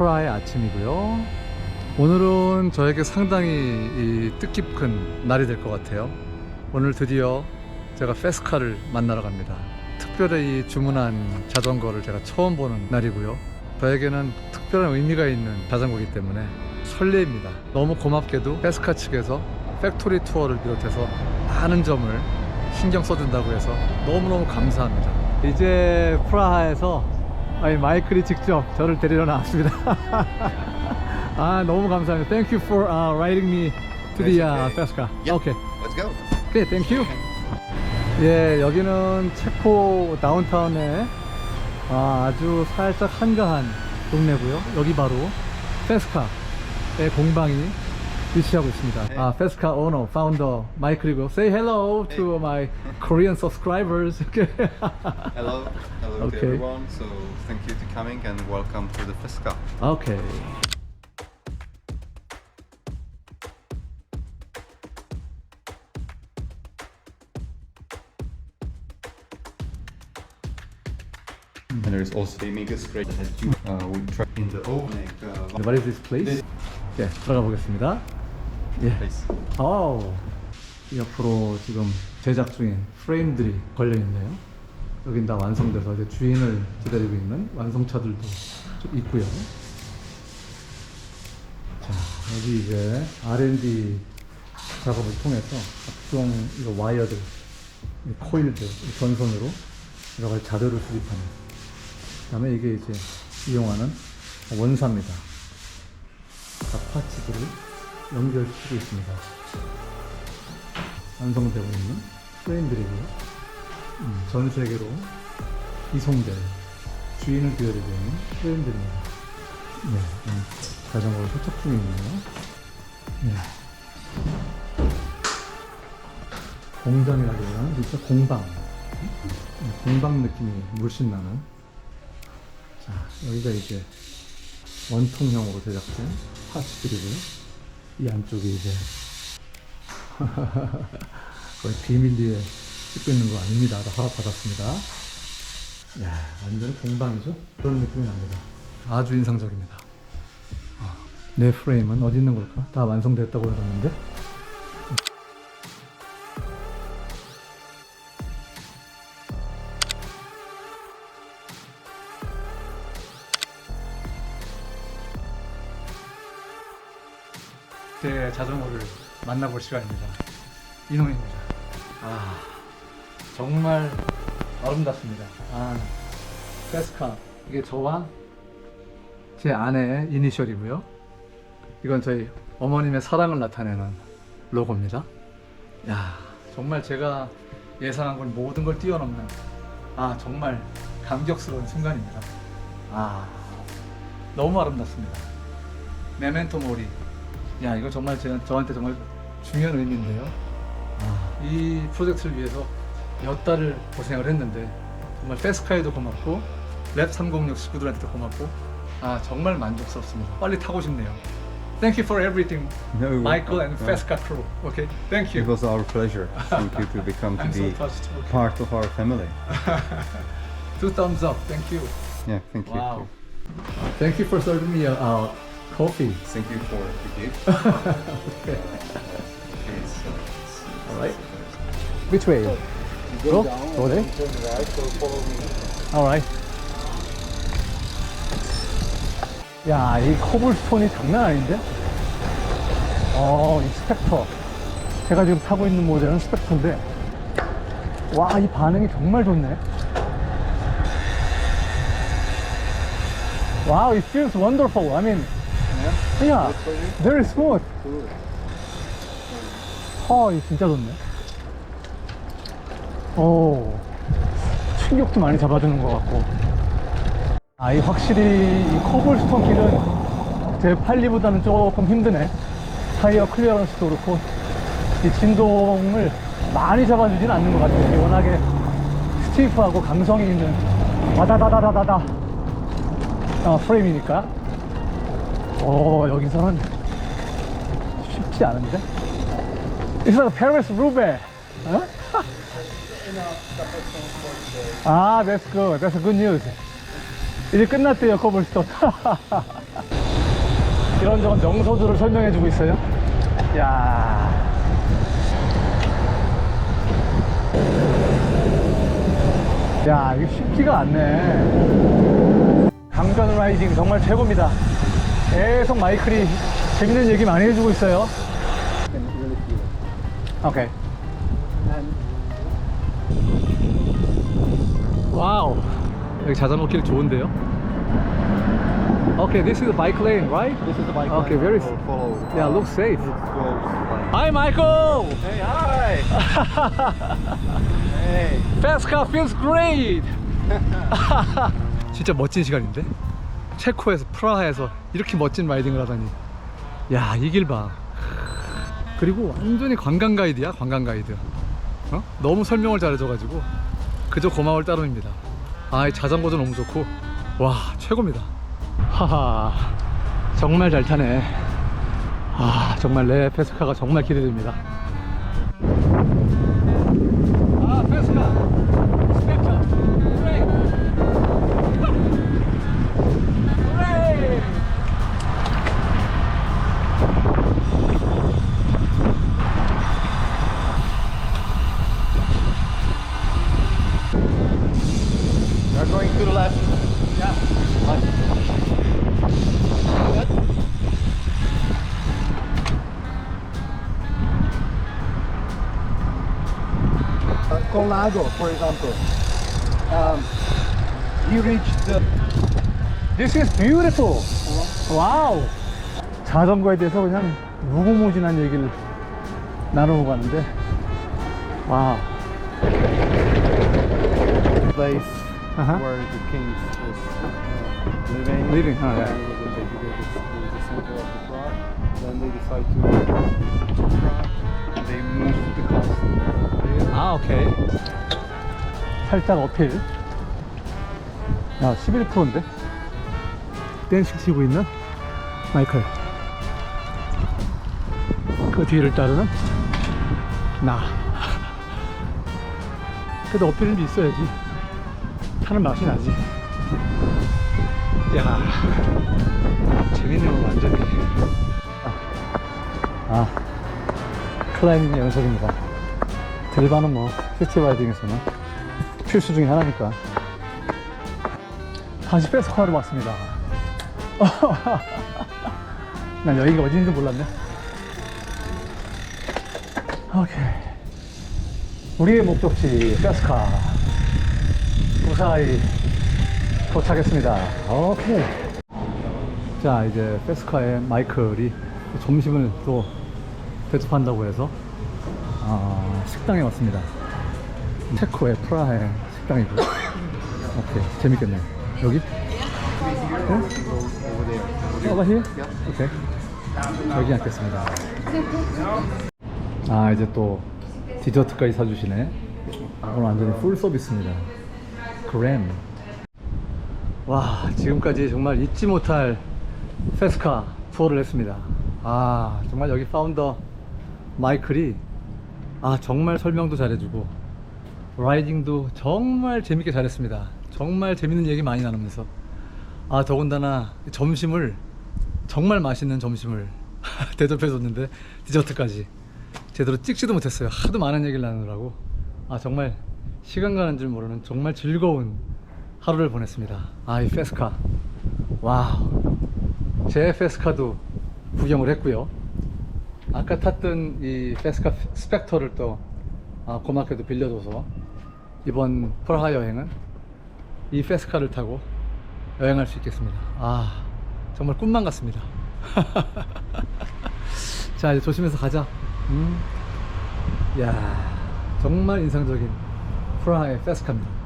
프라하의 아침이고요. 오늘은 저에게 상당히 이 뜻깊은 날이 될 것 같아요. 오늘 드디어 제가 페스카를 만나러 갑니다. 특별히 주문한 자전거를 제가 처음 보는 날이고요. 저에게는 특별한 의미가 있는 자전거이기 때문에 설레입니다. 너무 고맙게도 페스카 측에서 팩토리 투어를 비롯해서 많은 점을 신경 써준다고 해서 너무너무 감사합니다. 이제 프라하에서 아니, 마이클이 직접 저를 데리러 나왔습니다. 아 너무 감사합니다. Thank you for uh, riding me to the uh, okay. Fesca. Yep. Okay. Let's go. 오케이, 땡큐. 예, 여기는 체코 다운타운의 아, 아주 살짝 한가한 동네고요. 여기 바로 페스카의 공방이 위치하고 있습니다. 아, 페스카 오너, 파운더 마이클이고 Say hello to my Korean subscribers. Hello. Hello Okay. to everyone. So thank you to coming and welcome to the Fesca. 오케이. And there's also the mega spray that has you uh, we try in the oven. Uh, What is this place? 예, 들어가 보겠습니다. 예. place. 아우 옆으로 지금 제작 중인 프레임들이 걸려 있네요. 여긴 다 완성돼서 이제 주인을 기다리고 있는 완성차들도 좀 있고요. 자 여기 이제 R&D 작업을 통해서 각종 이거 와이어들, 이 코일들, 이 전선으로 여러 가지 자료를 수립하는. 그다음에 이게 이제 이용하는 원사입니다. 각 파츠들을 연결시키고 있습니다. 완성되고 있는 프레임들이고요. 음, 전 세계로 이송될 주인을 기다리고 있는 프레임들입니다. 네, 음, 자전거를 세척 중이네요. 네. 공장이라기보다는 진짜 공방. 음, 공방 느낌이 물씬 나는. 자, 여기가 이제 원통형으로 제작된 파츠들이고요. 이 안쪽에 이제 거의 비밀리에 찍고 있는 거 아닙니다. 다 허락받았습니다. 야, 완전 공방이죠? 그런 느낌이 납니다. 아주 인상적입니다. 아, 내 프레임은 어디 있는 걸까? 다 완성됐다고 그러는데? 제 자전거를 만나볼 시간입니다. 이놈입니다. 아, 정말 아름답습니다. 아, 페스카. 이게 저와 제 아내의 이니셜이고요. 이건 저희 어머님의 사랑을 나타내는 로고입니다. 야, 정말 제가 예상한 걸 모든 걸 뛰어넘는 아, 정말 감격스러운 순간입니다. 아, 너무 아름답습니다. 메멘토 모리. 야 이거 정말 제, 저한테 정말 중요한 의미인데요. 아, 이 프로젝트를 위해서 몇 달을 고생을 했는데 정말 페스카에도 고맙고 랩 306 식구들한테도 고맙고 아 정말 만족스럽습니다. 빨리 타고 싶네요. Thank you for everything, No, Michael and uh, Fesca crew. Okay, thank It you. was our pleasure. Thank you to become to so be touched. Okay. part of our family. Two thumbs up. Thank you. Yeah, thank you. Wow. Thank you for serving me a, a coffee. Thank you for the gift. Okay. Okay, so it's- All right. Which way? Go, go there. All right. 야, 이 코블스톤이 장난 아닌데? 어, 이 스펙터. 제가 지금 타고 있는 모델은 스펙터인데, 와, 이 반응이 정말 좋네. Wow, it feels wonderful. I mean, yeah, very smooth. 어, 이 진짜 좋네. 오, 충격도 많이 잡아주는 것 같고. 아, 이 확실히 이 코블스톤 길은 제 팔리보다는 조금 힘드네. 타이어 클리어런스도 그렇고, 이 진동을 많이 잡아주진 않는 것 같아요. 워낙에 스티프하고 감성이 있는 와다다다다다다 어, 프레임이니까. 오, 여기서는 쉽지 않은데? It's like Paris Roubaix. Huh? ah, that's good. That's good news. 이제 끝났대요, 코블스톤. 이런저런 명소들을 설명해주고 있어요. 야. 야, 이거 쉽지가 않네. 강변 라이딩 정말 최고입니다. 계속 마이클이 재밌는 얘기 많이 해주고 있어요. 오케이. 와우. 여기 자전거 길 좋은데요? Okay, this is the bike lane, right? This is the bike Okay, lane. very Follow- follow, Yeah, uh, looks safe. Hi, Michael. Hey, hi! hey! Fast car feels great. 진짜 멋진 시간인데? 체코에서 프라하에서 이렇게 멋진 라이딩을 하다니. 야, 이 길 봐. 그리고 완전히 관광 가이드야, 관광 가이드. 어? 너무 설명을 잘해줘가지고 그저 고마울 따름입니다. 아, 이 자전거도 너무 좋고 와 최고입니다. 하하, 정말 잘 타네. 아, 정말 내 페스카가 정말 기대됩니다. Uh, Colnago, for example. Um, you reach the This is beautiful. 와우. 자전거에 대해서 그냥 무궁무진한 얘기를 나누고 가는데, 와우. place Uh-huh. where the king is uh, living. Living, oh, yeah. And it was a big- it was the center of the Prague. Then they decide to Prague. They moved the castle. 아, 오케이. 살짝 어필. 야, 11%인데? 댄싱 치고 있는 마이클. 그 뒤를 따르는 나. 그래도 어필은 있어야지. 타는 맛이 나지. 야, 재밌네요, 완전히. 아, 아 클라이밍 연속입니다. 들바는 뭐 시티바이딩에서는 필수 중에 하나니까 다시 페스코하러 왔습니다 난 여기가 어딘지 몰랐네 오케이 우리의 목적지 페스카 무사히 도착했습니다 오케이 자 이제 페스카의 마이클이 점심을 또 대접한다고 해서 아, 식당에 왔습니다. 체코의 프라하의 식당이고. 오케이, 재밌겠네. 여기? 네? over here? 오케이. 여기 앉겠습니다. 아, 이제 또 디저트까지 사주시네. 오늘 완전히 풀 서비스입니다. 그램. 와, 지금까지 정말 잊지 못할 페스카 투어를 했습니다. 아, 정말 여기 파운더 마이클이 아 정말 설명도 잘해주고 라이딩도 정말 재밌게 잘했습니다. 정말 재밌는 얘기 많이 나누면서 아 더군다나 점심을 정말 맛있는 점심을 대접해줬는데 디저트까지 제대로 찍지도 못했어요. 하도 많은 얘기를 나누느라고 아 정말 시간 가는 줄 모르는 정말 즐거운 하루를 보냈습니다. 아 이 페스카 와우 제 페스카도 구경을 했고요. 아까 탔던 이 페스카 스펙터를 또 아, 고맙게도 빌려줘서 이번 프라하 여행은 이 페스카를 타고 여행할 수 있겠습니다. 아 정말 꿈만 같습니다. 자 이제 조심해서 가자. 음. 야 정말 인상적인 프라하의 페스카입니다.